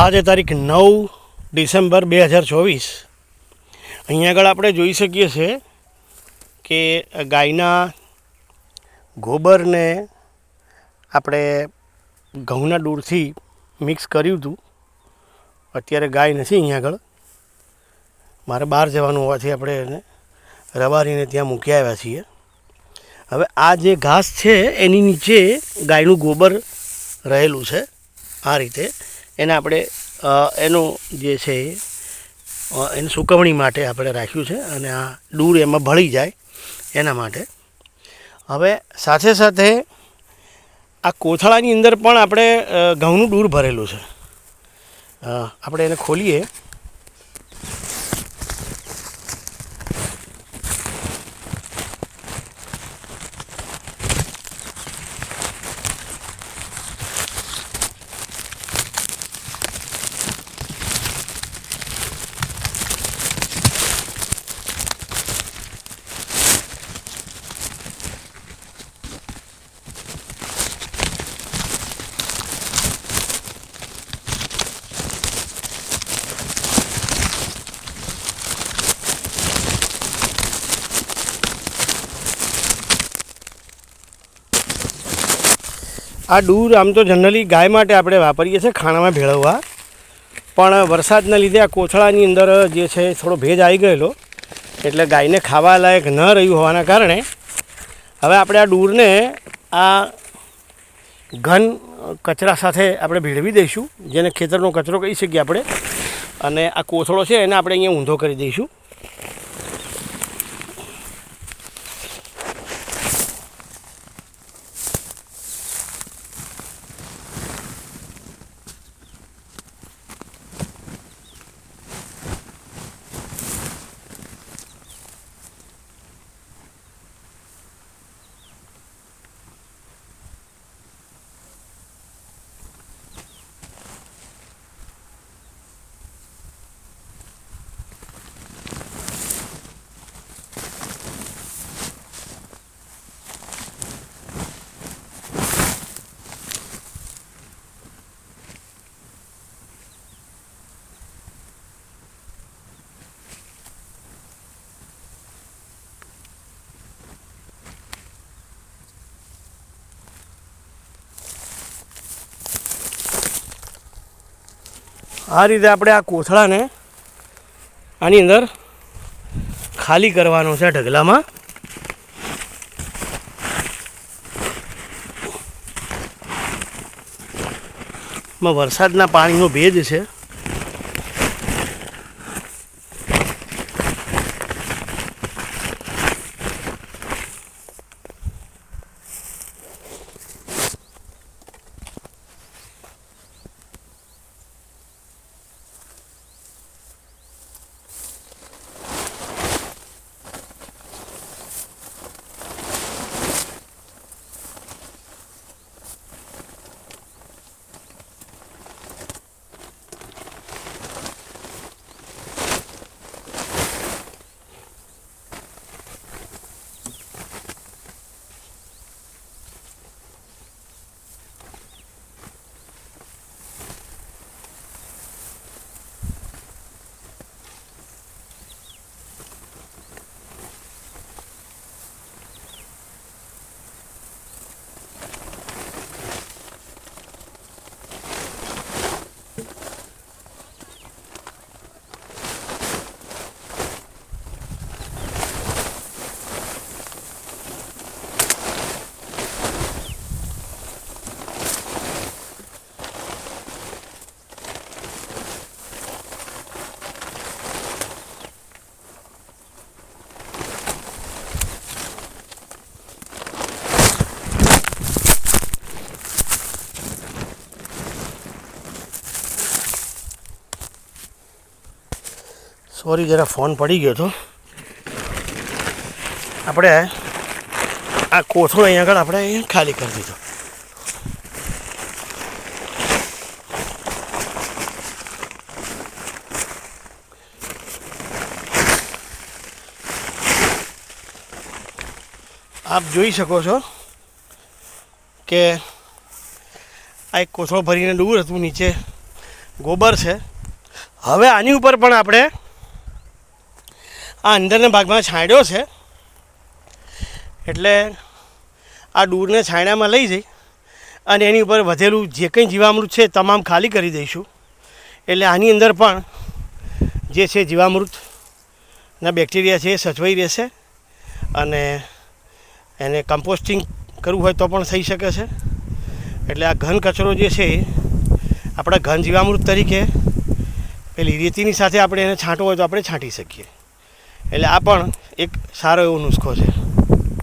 આજે તારીખ નવ ડિસેમ્બર બે હજાર ચોવીસ. અહીંયા આગળ આપણે જોઈ શકીએ છીએ કે ગાયના ગોબરને આપણે ઘઉંના ડૂરથી મિક્સ કર્યું હતું. અત્યારે ગાય નથી અહીંયા આગળ. મારે બહાર જવાનું હોવાથી આપણે એને રવારીને ત્યાં મૂકી આવ્યા છીએ. હવે આ જે ઘાસ છે એની નીચે ગાયનું ગોબર રહેલું છે. આ રીતે એને આપણે એનું જે છે એની સુકવણી માટે આપણે રાખ્યું છે અને આ ડૂર એમાં ભળી જાય એના માટે. હવે સાથે સાથે આ કોથળાની અંદર પણ આપણે ઘઉંનું ડૂર ભરેલું છે. આપણે એને ખોલીએ. આ ડૂર આમ તો જનરલી ગાય માટે આપણે વાપરીએ છીએ, ખાણામાં ભેળવવા. પણ વરસાદના લીધે આ કોથળાની અંદર જે છે થોડો ભેજ આવી ગયેલો. એટલે ગાયને ખાવા લાયક ન રહ્યું હોવાના કારણે હવે આપણે આ ડૂરને આ ઘન કચરા સાથે આપણે ભેળવી દઈશું, જેને ખેતરનો કચરો કહી શકીએ આપણે. અને આ કોથળો છે એને આપણે અહીંયા ઊંધો કરી દઈશું. આ રીતે આપણે આ કોથળાને આની અંદર ખાલી કરવાનો છે ઢગલામાં. વરસાદના પાણીનો ભેજ છે. સોરી, જરા ફોન પડી ગયો હતો. આપણે આ કોથળો અહીંયા આગળ આપણે અહીંયા ખાલી કરી દીધો. આપ જોઈ શકો છો કે આ એક કોથળો ભરીને ડૂર હતું, નીચે ગોબર છે. હવે આની ઉપર પણ આપણે આ અંદરના ભાગમાં છાંયડો છે. એટલે આ ડૂરને છાંયડામાં લઈ જઈ અને એની ઉપર વધેલું જે કંઈ જીવામૃત છે તમામ ખાલી કરી દઈશું. એટલે આની અંદર પણ જે છે જીવામૃતના બેક્ટેરિયા છે એ સચવાઈ રહેશે અને એને કમ્પોસ્ટિંગ કરવું હોય તો પણ થઈ શકે છે. એટલે આ ઘન કચરો જે છે એ આપણા ઘન જીવામૃત તરીકે પેલી રેતીની સાથે આપણે એને છાંટવો હોય તો આપણે છાંટી શકીએ. એટલે આ પણ એક સારો એવો નુસ્ખો છે.